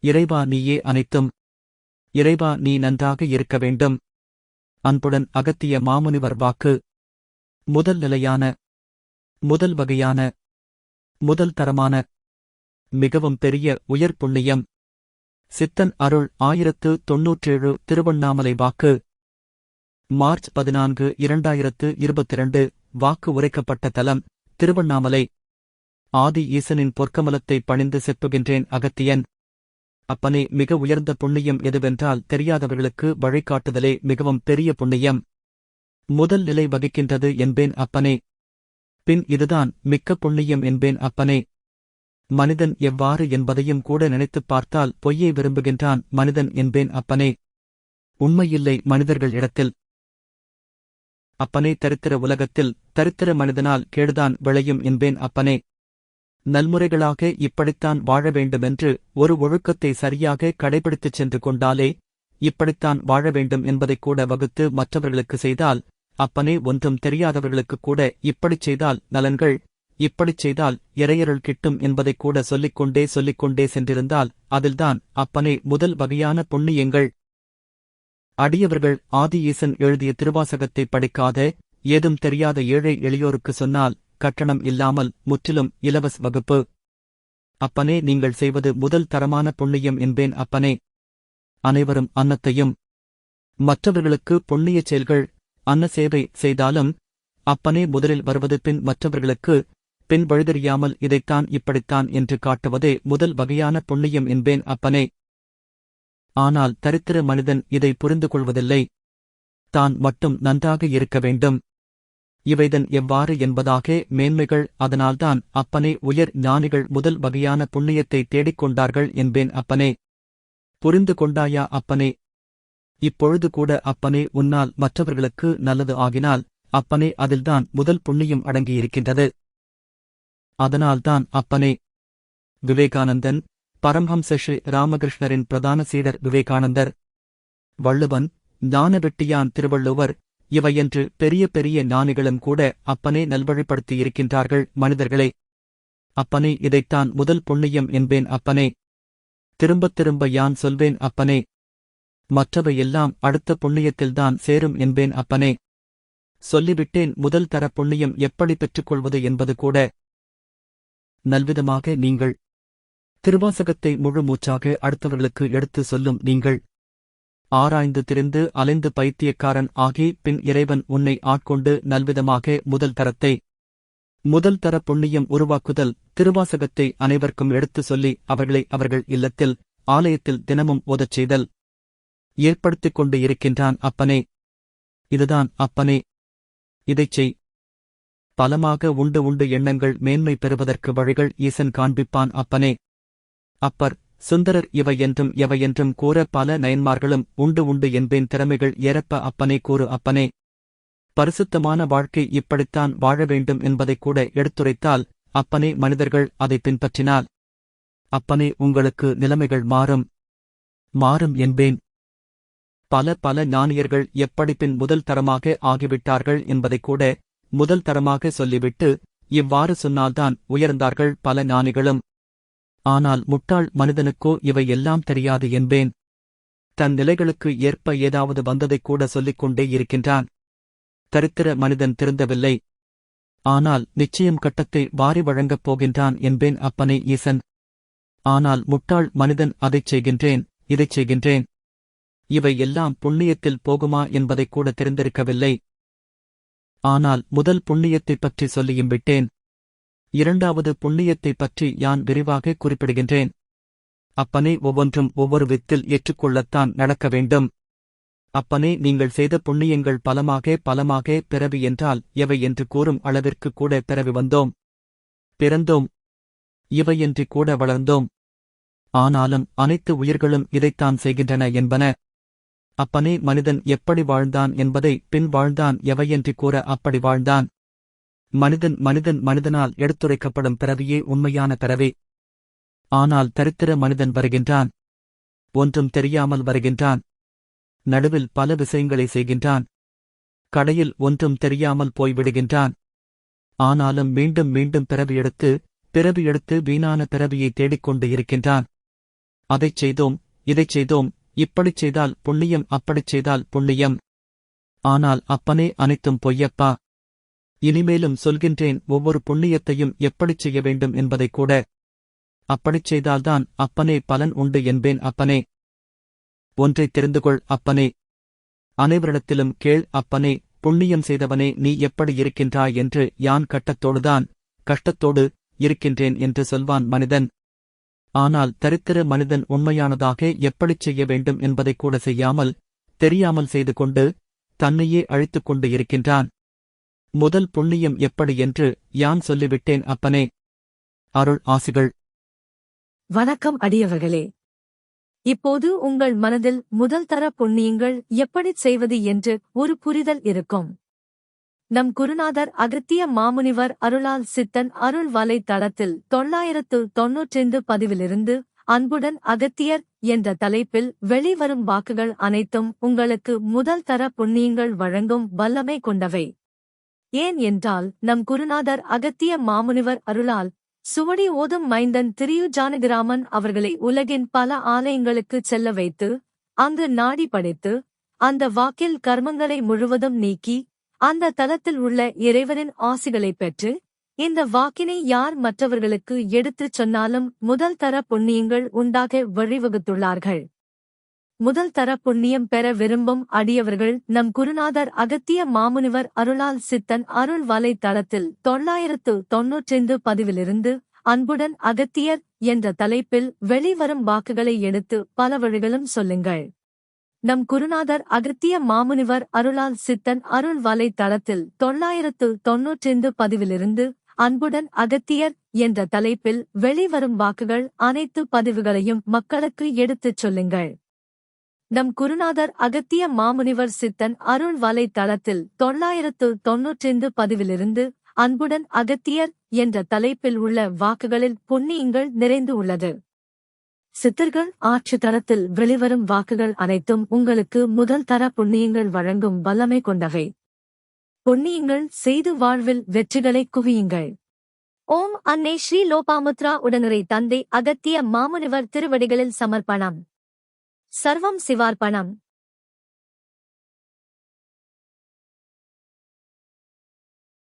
இறைவா நீயே அனைத்தும். இறைவா நீ நன்றாக இருக்க வேண்டும். அன்புடன் அகத்திய மாமுனிவர் வாக்கு. முதல் நிலையான. முதல் வகையான. முதல் தரமான. மிகவும் பெரிய உயர் புண்ணியம். சித்தன் அருள் ஆயிரத்து தொன்னூற்றேழு திருவண்ணாமலை வாக்கு. மார்ச் பதினான்கு இரண்டாயிரத்து இருபத்திரண்டு வாக்கு உரைக்கப்பட்ட தலம் திருவண்ணாமலை. ஆதி ஈசனின் பொற்கமலத்தை பணிந்து செப்புகின்றேன் அகத்தியன். அப்பனே மிக உயர்ந்த புண்ணியம் எதுவென்றால் தெரியாதவர்களுக்கு வழிகாட்டுதலே மிகவும் பெரிய புண்ணியம். முதல் நிலை வகிக்கின்றது என்பேன் அப்பனே. பின் இதுதான் மிக்க புண்ணியம் என்பேன் அப்பனே. மனிதன் எவ்வாறு என்பதையும் கூட நினைத்துப் பார்த்தால் பொய்யை விரும்புகின்றான் மனிதன் என்பேன் அப்பனே. உண்மையில்லை மனிதர்கள் இடத்தில். அப்பனே தரித்திர உலகத்தில் தரித்திர மனிதனால் கேடுதான் விளையும் என்பேன் அப்பனே. நல்முறைகளாக இப்படித்தான் வாழ வேண்டுமென்று ஒரு ஒழுக்கத்தை சரியாக கடைபிடித்துச் சென்று கொண்டாலே இப்படித்தான் வாழ வேண்டும் என்பதைக் கூட வகுத்து மற்றவர்களுக்கு செய்தால் அப்பனே ஒன்றும் தெரியாதவர்களுக்குக் கூட இப்படிச் செய்தால் நலன்கள் இப்படிச் செய்தால் இறையருள் கிட்டும் என்பதைக் கூட சொல்லிக்கொண்டே சொல்லிக்கொண்டே சென்றிருந்தால் அதில்தான் அப்பனே முதல் வகையான புண்ணியங்கள். அடியவர்கள் ஆதி ஈசன் எழுதிய திருவாசகத்தை படிக்காத ஏதும் தெரியாத ஏழை எளியோருக்கு சொன்னால் கட்டணம் இல்லாமல் முற்றிலும் இலவச வகுப்பு. அப்பனே நீங்கள் செய்வது முதல் தரமான புண்ணியம் என்பேன் அப்பனே. அனைவரும் அன்னத்தையும் மற்றவர்களுக்கு புண்ணியச் செயல்கள் அன்ன சேவை செய்தாலும் அப்பனே முதலில் வருவது பின் மற்றவர்களுக்கு பின் வழிதறியாமல் இதைத்தான் இப்படித்தான் என்று காட்டுவதே முதல் வகையான புண்ணியம் என்பேன் அப்பனே. ஆனால் தரித்திர மனிதன் இதை புரிந்து கொள்வதில்லை தான் மட்டும் நன்றாக இருக்க வேண்டும். இவைதன் எவ்வாறு என்பதாக மேன்மைகள் அதனால்தான் அப்பனே உயர் ஞானிகள் முதல் வகையான புண்ணியத்தை தேடிக் கொண்டார்கள் என்பேன் அப்பனே. புரிந்து கொண்டாயா அப்பனே? இப்பொழுது கூட அப்பனே உன்னால் மற்றவர்களுக்கு நல்லது ஆகினால் அப்பனே அதில்தான் முதல் புண்ணியம் அடங்கியிருக்கின்றது. அதனால்தான் அப்பனே. விவேகானந்தன் பரமஹம்ச ஸ்ரீ ராமகிருஷ்ணரின் பிரதான சீடர் விவேகானந்தர். வள்ளுவன் ஞானவெட்டியான் திருவள்ளுவர் இவையென்று பெரிய பெரிய ஞானிகளும் கூட நல்வழிப்படுத்தி நல்வழிப்படுத்தியிருக்கின்றார்கள் மனிதர்களே. அப்பனே இதைத்தான் முதல் புண்ணியம் என்பேன் அப்பனே. திரும்பத் திரும்ப யான் சொல்வேன் அப்பனே. மற்றவை எல்லாம் அடுத்த புண்ணியத்தில்தான் சேரும் என்பேன் அப்பனே. சொல்லிவிட்டேன் முதல் தர புண்ணியம் எப்படி பெற்றுக்கொள்வது என்பது கூட. நல்விதமாக நீங்கள். திருவாசகத்தை முழு மூச்சாக அடுத்தவர்களுக்கு எடுத்து சொல்லும் நீங்கள். ஆராய்ந்து திரிந்து அலைந்து பைத்தியக்காரன் ஆகி பின் இறைவன் உன்னை ஆட்கொண்டு நல்விதமாக முதல் தரத்தை முதல் தர புண்ணியம் உருவாக்குதல் திருவாசகத்தை அனைவருக்கும் எடுத்து சொல்லி அவர்களை அவர்கள் இல்லத்தில் ஆலயத்தில் தினமும் ஓதச் செய்தல். ஏற்படுத்திக் கொண்டு இருக்கின்றான் அப்பனே. இதுதான் அப்பனே. இதைச் செய். பலமாக உண்டு உண்டு எண்ணங்கள் மேன்மை பெறுவதற்கு வழிகள் ஈசன் காண்பிப்பான் அப்பனே. அப்பர் சுந்தரர் இவை என்றும் எவையென்றும் கூற பல நயன்மார்களும் உண்டு உண்டு என்பேன் திறமைகள் ஏறப்ப அப்பனே கூறு அப்பனே. பரிசுத்தமான வாழ்க்கை இப்படித்தான் வாழ வேண்டும் என்பதைக் கூட எடுத்துரைத்தால் அப்பனே மனிதர்கள் அதை பின்பற்றினால். அப்பனே உங்களுக்கு நிலைமைகள் மாறும். மாறும் என்பேன். பல பல ஞானியர்கள் எப்படி பின் முதல் தரமாக ஆகிவிட்டார்கள் என்பதைக் கூட முதல் தரமாக சொல்லிவிட்டு இவ்வாறு சொன்னால்தான் உயர்ந்தார்கள் பல ஞானிகளும். ஆனால் முட்டாள் மனிதனுக்கோ இவை எல்லாம் தெரியாது என்பேன். தன் நிலைகளுக்கு ஏற்ப ஏதாவது வந்ததைக் கூட சொல்லிக் கொண்டே இருக்கின்றான். தரித்திர மனிதன் திருந்தவில்லை. ஆனால் நிச்சயம் கட்டத்தை வாரி வழங்கப் போகின்றான் என்பேன் அப்பனே ஈசன். ஆனால் முட்டாள் மனிதன் அதைச் செய்கின்றேன் இதைச் செய்கின்றேன். இவை எல்லாம் புண்ணியத்தில் போகுமா என்பதைக் கூட தெரிந்திருக்கவில்லை. ஆனால் முதல் புண்ணியத்தைப் பற்றி சொல்லியும் விட்டேன். இரண்டாவது புண்ணியத்தைப் பற்றி யான் விரிவாக குறிப்பிடுகின்றேன். அப்பனே ஒவ்வொன்றும் ஒவ்வொரு வித்தில் ஏற்றுக்கொள்ளத்தான் நடக்க வேண்டும். அப்பனே நீங்கள் செய்த புண்ணியங்கள் பலமாக பலமாக பிறவி என்றால் எவை என்று கூறும் அளவிற்கு கூட பிறவி வந்தோம். பிறந்தோம். இவையின்றி கூட வளர்ந்தோம். ஆனாலும் அனைத்து உயிர்களும் இதைத்தான் செய்கின்றன என்பன. அப்பனே மனிதன் எப்படி வாழ்ந்தான் என்பதை பின் வாழ்ந்தான் எவையென்று கூற அப்படி வாழ்ந்தான். மனிதன் மனிதன் மனிதனால் எடுத்துரைக்கப்படும் பிறவியே உண்மையான பிறவி. ஆனால் தரித்திர மனிதன் வருகின்றான். ஒன்றும் தெரியாமல் வருகின்றான். நடுவில் பல விஷயங்களை செய்கின்றான். கடையில் ஒன்றும் தெரியாமல் போய்விடுகின்றான். ஆனாலும் மீண்டும் மீண்டும் பிறவி எடுத்து பிறவி எடுத்து வீணான பிறவியை தேடிக்கொண்டு இருக்கின்றான். அதைச் செய்தோம் இதைச் செய்தோம் இப்படிச் செய்தால் புண்ணியம் அப்படிச் செய்தால் புண்ணியம். ஆனால் அப்பனே அனைத்தும் பொய்யப்பா. இனிமேலும் சொல்கின்றேன் ஒவ்வொரு புண்ணியத்தையும் எப்படிச் செய்ய வேண்டும் என்பதைக் கூட. அப்படிச் செய்தால்தான் அப்பனே பலன் உண்டு என்பேன் அப்பனே. ஒன்றைத் தெரிந்து கொள் அப்பனே. அனைவரிடத்திலும் கேள் அப்பனே புண்ணியம் செய்தவனே நீ எப்படி இருக்கின்றாய் என்று யான் கட்டத்தோடுதான் கஷ்டத்தோடு இருக்கின்றேன் என்று சொல்வான் மனிதன். ஆனால் தரித்திர மனிதன் உண்மையானதாக எப்படிச் செய்ய வேண்டும் என்பதைக் கூட செய்யாமல் தெரியாமல் செய்து கொண்டு தன்னையே அழித்துக் கொண்டு இருக்கின்றான். முதல் புண்ணியம் எப்படி என்று யான் சொல்லிவிட்டேன் அப்பனே. அருள் ஆசிகள். வணக்கம் அடியவர்களே. இப்போது உங்கள் மனதில் முதல் தர புண்ணியங்கள் எப்படிச் செய்வது என்று ஒரு புரிதல் இருக்கும். நம் குருநாதர் அகத்திய மாமுனிவர் அருளால் சித்தன் அருள் வலைத்தளத்தில் தொள்ளாயிரத்து தொன்னூற்றெண்டு பதிவிலிருந்து அன்புடன் அகத்தியர் என்ற தலைப்பில் வெளிவரும் வாக்குகள் அனைத்தும் உங்களுக்கு முதல் தர புண்ணியங்கள் வழங்கும் வல்லமை கொண்டவை. ஏன் என்றால் நம் குருநாதர் அகத்திய மாமுனிவர் அருளால் சுவடி ஓதும் மைந்தன் திரியு ஜானகிராமன் அவர்களை உலகின் பல ஆலயங்களுக்குச் செல்ல வைத்து அங்கு நாடி படைத்து அந்த வாக்கில் கர்மங்களை முழுவதும் நீக்கி அந்த தலத்தில் உள்ள இறைவனின் ஆசிகளைப் பெற்று இந்த வாக்கினை யார் மற்றவர்களுக்கு எடுத்துச் சொன்னாலும் முதல் தர புண்ணியங்கள் உண்டாக வழிவகுத்துள்ளார்கள். முதல் தர புண்ணியம் பெற விரும்பும் அடியவர்கள் நம் குருநாதர் அகத்திய மாமுனிவர் அருளால் சித்தன் அருள் வலைத்தளத்தில் தொள்ளாயிரத்து தொன்னூற்றெண்டு பதிவிலிருந்து அன்புடன் அகத்தியர் என்ற தலைப்பில் வெளிவரும் வாக்குகளை எடுத்து பல வழிகளும் சொல்லுங்கள். நம் குருநாதர் அகத்திய மாமுனிவர் அருளால் சித்தன் அருள் வலைத்தளத்தில் தொள்ளாயிரத்து தொன்னூற்றெண்டு பதிவிலிருந்து அன்புடன் அகத்தியர் என்ற தலைப்பில் வெளிவரும் வாக்குகள் அனைத்து பதிவுகளையும் மக்களுக்கு எடுத்துச் சொல்லுங்கள். நம் குருநாதர் அகத்திய மாமுனிவர் சித்தன் அருள் வலைத்தளத்தில் தொள்ளாயிரத்து தொன்னூற்றைந்து பதிவிலிருந்து அன்புடன் அகத்தியர் என்ற தலைப்பில் உள்ள வாக்குகளில் புண்ணியங்கள் நிறைந்து உள்ளது. சித்தர்கள் ஆட்சி தளத்தில் வெளிவரும் வாக்குகள் அனைத்தும் உங்களுக்கு முதல் தர புண்ணியங்கள் வழங்கும் வல்லமை கொண்டவை. புண்ணியங்கள் செய்து வாழ்வில் வெற்றிகளை குவியுங்கள். ஓம் அன்னை ஸ்ரீ லோபாமுத்ரா உடனரை தந்தை அகத்திய மாமுனிவர் திருவடிகளில் சமர்ப்பணம். சர்வம் சிவார்ப்பணம்.